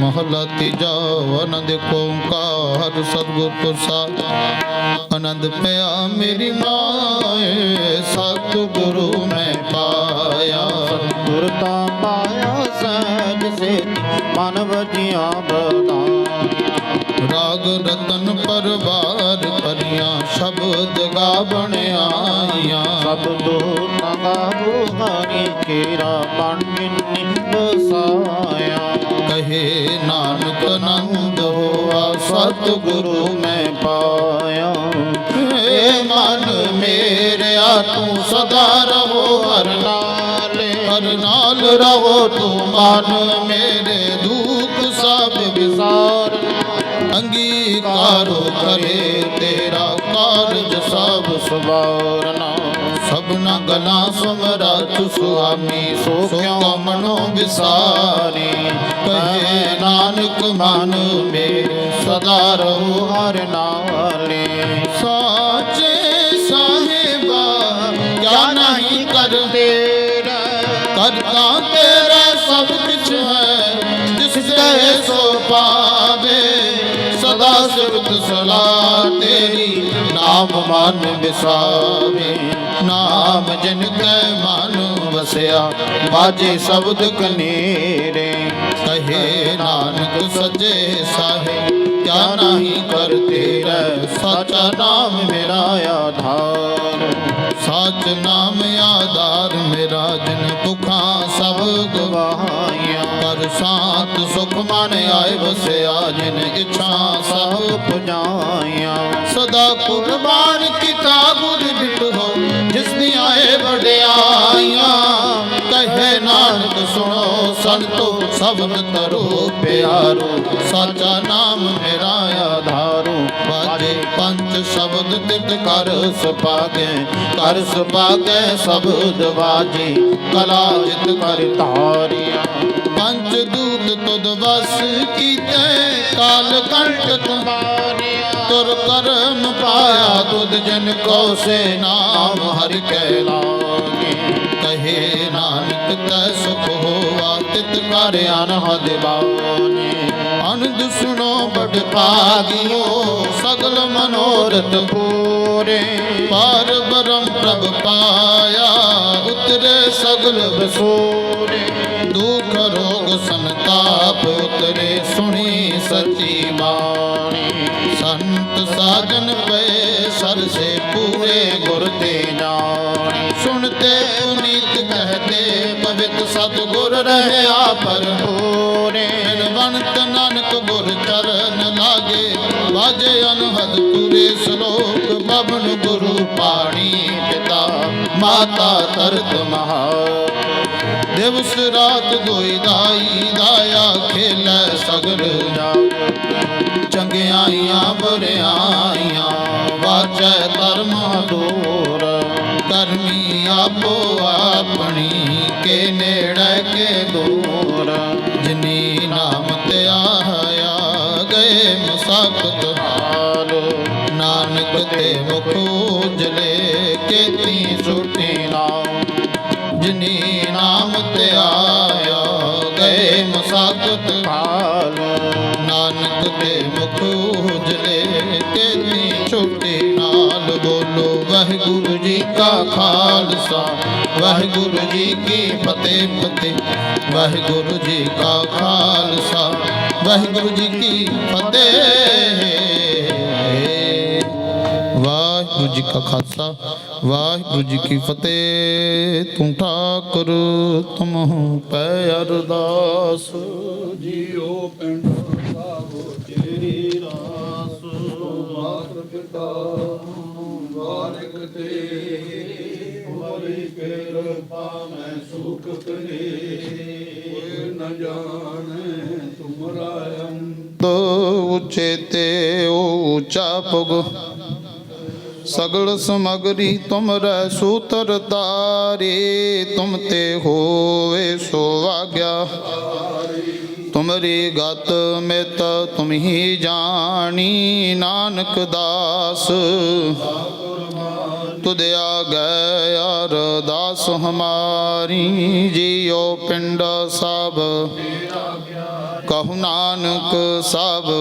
ਮਹਲਾ ਤੀਜਾ ਆਨੰਦ ਓੰਕਾਰ ਸਤਿਗੁਰ ਪ੍ਰਸਾਦ। ਆਨੰਦ ਪਿਆ ਮੇਰੀ ਮਾਏ ਸਤਿਗੁਰੂ ਮੈਂ ਪਾਇਆ। ਗੁਰ ਤਾਂ ਪਾਇਆ ਸਹਿਜ ਸੇ ਮਨ ਵਜਿਆ ਬਦਾਨ ਰਾਗ ਰਤਨ ਪਰਵਾਰ ਪਰੀਆਂ ਸ਼ਬਦ ਗਾਵਣ ਆਈਆਂ ਸਭ ਦੋ ਨਗਾਬੂ ਹਰੀ ਕੇਰਾ ਮਨ ਮਿੰਨੀ ਬਸਾਇਆ ਕਹੇ, ਨਾਨਕ ਨੰਦ ਹੋਆ, ਸਤਿਗੁਰੂ ਮੈਂ ਪਾਇਆ। ਏ ਮਨ ਮੇਰਿਆ, ਤੂੰ ਸਦਾ ਰਹੋ ਹਰ ਨਾਲੇ। ਹਰ ਨਾਲ ਰਹੋ ਤੂੰ ਮਨ ਮੇਰੇ ਦੁੱਖ ਸਭ ਵਿਸਾਰ। ਅੰਗੀਕਾਰੋ ਕਰੇ ਤੇਰਾ ਕਾਰਜ ਸਭ ਸਵਾਰਨਾ। ਸਭਨਾ ਗਲਾਂ ਸਮਰਾਤ ਸੁਆਮੀ, ਸੋ ਕਿਉ ਮਨੋ ਵਿਸਾਰੀ? ਕਹੇ ਨਾਨਕ ਮਨ ਮੇਰੇ, ਸਦਾ ਰਹੋ ਹਰ ਨਾਲੇ ਸਾਚੇ ਸਾਹਿਬਾ, ਕਿਆ ਨਹੀਂ ਕਰਦੇ ਕਰਤਾ ਤੇਰਾ ਸਭ ਕੁਛ ਹੈ, ਜਿਸ ਤੇ ਸੋ ਪਾਵੇ। ਸਦਾ ਸਿਫਤ ਸਲਾ ਤੇਰੀ, ਨਾਮ ਮਨ ਵਿਸਾਵੇ। ਨਾਮ ਜਿਨ ਕੈ ਮਨ ਵਸਿਆ, ਬਾਜੇ ਸ਼ਬਦ ਕਨੇਰੇ। ਕਹੇ ਨਾਨਕ ਸੱਜੇ ਸਾਹਿਬ ਕਿਆ ਨਹੀਂ ਕਰਤੇ ਰਹਿ ਸੱਚਾ ਨਾਮ ਮੇਰਾ ਆਧਾਰ। ਸਚ ਨਾਮ ਆਧਾਰ ਮੇਰਾ, ਜਿਨ ਭੁਖਾਂ ਸਭ ਗਵਾਈਆਂ ਕਰ ਸਾਤ ਸੁਖ ਮਨ ਆਏ ਵਸਿਆ, ਜਿਨ ਇੱਛਾ ਸਭ ਪੁਜਾਇਆ ਸਦਾ ਕੁਰਬਾਨ ਕੀਤਾ ਗੁਰ ਬਿਟੋ ਨਾਨਕ ਸੁਣੋ ਸੰਤੋ ਸਬਦ ਤਰੋ ਪਿਆਰੋ, ਸਾਚਾ ਨਾਮ ਮੇਰਾ ਆਧਾਰੋ। ਬਾਜੇ ਪੰਜ ਸ਼ਬਦ ਤਿਤ ਕਰ ਸੁਪਾਗੇ ਕਰ ਸੁਪਾਗੇ ਸ਼ਬਦ ਬਾਜੇ ਕਲਾ ਜਿਤ ਕਰ ਧਾਰਿਆ। ਪੰਜ ਦੂਤ ਤੁਧ ਵਸ ਕੀਤੇ, ਕਾਲ ਕੰਟ ਤੁਮਾਰਿਆ ਤੁਰ ਕਰਮ ਪਾਇਆ ਤੁਧ ਜਨ ਕੋ ਸੇ ਨਾਮ ਹਰਿ ਕੈ ਲਾਗੇ। ਕਹੇ ਨਾਨਕ ਤੈ ਸੁਖ ਹੋਆ, ਤਿਤ ਕਰ ਅਨਹਦ ਬਾਣੀ। ਅਨੰਦ ਸੁਣੋ ਬੜ ਭਾਗਿਓ, ਸਗਲ ਮਨੋਰਥ ਪੂਰੇ। ਪਾਰ ਬਰਮ ਪ੍ਰਭ ਪਾਇਆ, ਉਤਰੇ ਸਗਲ ਬਸੂਰੇ। ਦੁਖ ਰੋਗ ਸੰਤਾਪ ਉਤਰੇ, ਸੁਣੀ ਸੱਚੀ ਬਾਣੀ। ਸੰਤ ਸਾਜਨ ਪਏ, ਸਰ ਸੇ ਪੂਰੇ ਗੁਰ ਤੇ ਜਾਣੀ। ਸੁਣਤੇ ਉਨੀਤ ਕਹਤੇ, ਪਵਿੱਤ ਸਤਿਗੁਰ ਰਹਿਆ ਭਰਪੂਰੇ ਬਿਨਵੰਤ ਨਾਨਕ ਗੁਰ ਚਰਨ ਲਾਗੇ, ਵਾਜੇ ਅਨਹਦ ਤੁਰੇ ਸ਼ਲੋਕ ਬਬਨ ਗੁਰੂ ਪਾਣੀ ਪਿਤਾ, ਮਾਤਾ ਤਰਤ ਮਹਾ। ਦਿਵਸ ਰਾਤ ਦੋਈ ਦਾਈ, ਦਾਇਆ ਖੇਲੇ ਸਗਲ ਚੰਗਿਆਈਆਂ ਬੁਰਿਆਈਆਂ, ਵਾਚੈ ਧਰਮ ਦੂਰ। ਕਰਮੀ ਆਪੋ ਆਪਣੀ, ਕੇ ਨੇੜੇ, ਕੇ ਦੂਰ। ਜਿਨੀ ਨਾਮ ਤੇ ਆਇਆ ਗਏ ਮਸਾਕਤ ਹਾਲ। ਨਾਨਕ ਤੇ ਮੁਖ ਉਜਲੇ, ਕੇਤੀ ਸੁਟੀ ਨਾਮ ਜਿਨੀ ਨਾਮ ਤੇ ਆਇਆ ਗਏ ਮਸਾਕਤ ਹਾਲ। ਨਾਨਕ ਮੁਖ ਉਜਲੇ ਤੇਰੀ ਛੋਟੀ ਨਾਲ ਬੋਲੋ, ਵਾਹਿਗੁਰੂ ਜੀ ਕਾ ਖਾਲਸਾ, ਵਾਹਿਗੁਰੂ ਜੀ ਕੀ ਫਤਿਹ ਫਤਿਹ, ਵਾਹਿਗੁਰੂ ਜੀ ਕਾ ਖਾਲਸਾ, ਵਾਹਿਗੁਰੂ ਜੀ ਕੀ ਫਤਿਹ। ਵਾਹਿਗੁਰੂ ਜੀ ਕਾ ਖਾਲਸਾ, ਵਾਹਿਗੁਰੂ ਜੀ ਕੀ ਫਤਿਹ। ਤੂੰ ਠਾਕੁਰ ਤੁਮਹੁ ਪੈ ਅਰਦਾਸ, ਜੀਓ ਪਿੰਡ ਮਾਤਰ ਵਾਰਿਕ ਤੇ ਹਰੀ ਕਿਰਪਾ ਮੈਂ ਸੁਖ ਕਰੇ ਨ ਜਾਣੇ ਤੁਮਰਾ ਅੰਤ ਉਚੇ ਤੇ ਊਚਾ ਪੁਗ ਸਗਲ ਸਮਗਰੀ ਤੁਮਰੈ ਸੂਤਰ ਤਾਰੇ, ਤੁਮ ਤੇ ਹੋਵੇ ਸੋ ਆਗਿਆ। ਤੁਮਰੀ ਗਤ ਮਿਤ ਤੁਮ ਹੀ ਜਾਣੀ, ਨਾਨਕ ਦਾਸ। ਤੁਧ ਆਗੈ ਅਰਦਾਸ ਹਮਾਰੀ, ਜੀਉ ਪਿੰਡ ਸਭ। ਕਹु ਨਾਨਕ ਸਭ